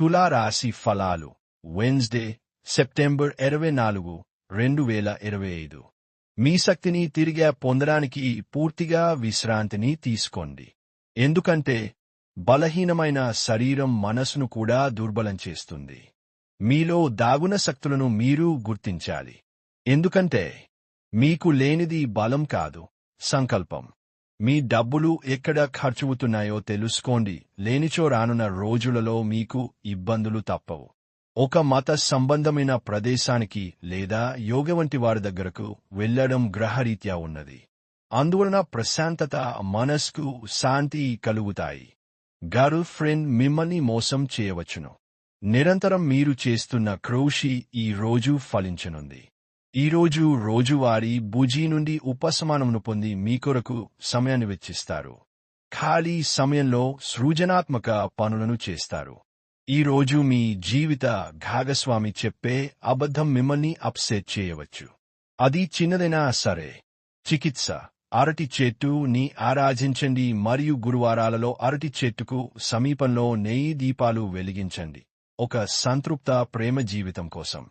తులారాశి ఫలాలు. Wednesday September ఇరవై నాలుగు రెండు వేల ఇరవై ఐదు. మీ శక్తిని తిరిగి పొందడానికి పూర్తిగా విశ్రాంతిని తీసుకోండి. ఎందుకంటే బలహీనమైన శరీరం మనసును కూడా దుర్బలం చేస్తుంది. మీలో దాగున శక్తులను మీరు గుర్తించాలి. ఎందుకంటే మీకు లేనిది బలం కాదు సంకల్పం. మీ డబ్బులు ఎక్కడ ఖర్చువుతున్నాయో తెలుసుకోండి. లేనిచో రానున్న రోజులలో మీకు ఇబ్బందులు తప్పవు. ఒక మత సంబంధమైన ప్రదేశానికి లేదా యోగ వంటి వారి దగ్గరకు వెళ్ళడం గ్రహరీత్యా ఉన్నది. అందువలన ప్రశాంతత మనస్కు శాంతి కలుగుతాయి. గర్ల్ ఫ్రెండ్ మిమ్మల్ని మోసం చేయవచ్చును. నిరంతరం మీరు చేస్తున్న క్రోషి ఈ రోజు ఫలించనుంది. ఈ రోజు రోజువారీ బుజీ నుండి ఉపశమనమును పొంది మీ కొరకు సమయాన్ని వెచ్చిస్తారు. ఖాళీ సమయంలో సృజనాత్మక పనులను చేస్తారు. ఈ రోజు మీ జీవిత భాగస్వామి చెప్పే అబద్ధం మిమ్మల్ని అప్సెట్ చేయవచ్చు. అది చిన్నదైనా సరే. చికిత్స. అరటి చెట్టు ని ఆరాధించండి మరియు గురువారాలలో అరటి చెట్టుకు సమీపంలో నెయ్యి దీపాలు వెలిగించండి. ఒక సంతృప్త ప్రేమ జీవితం కోసం.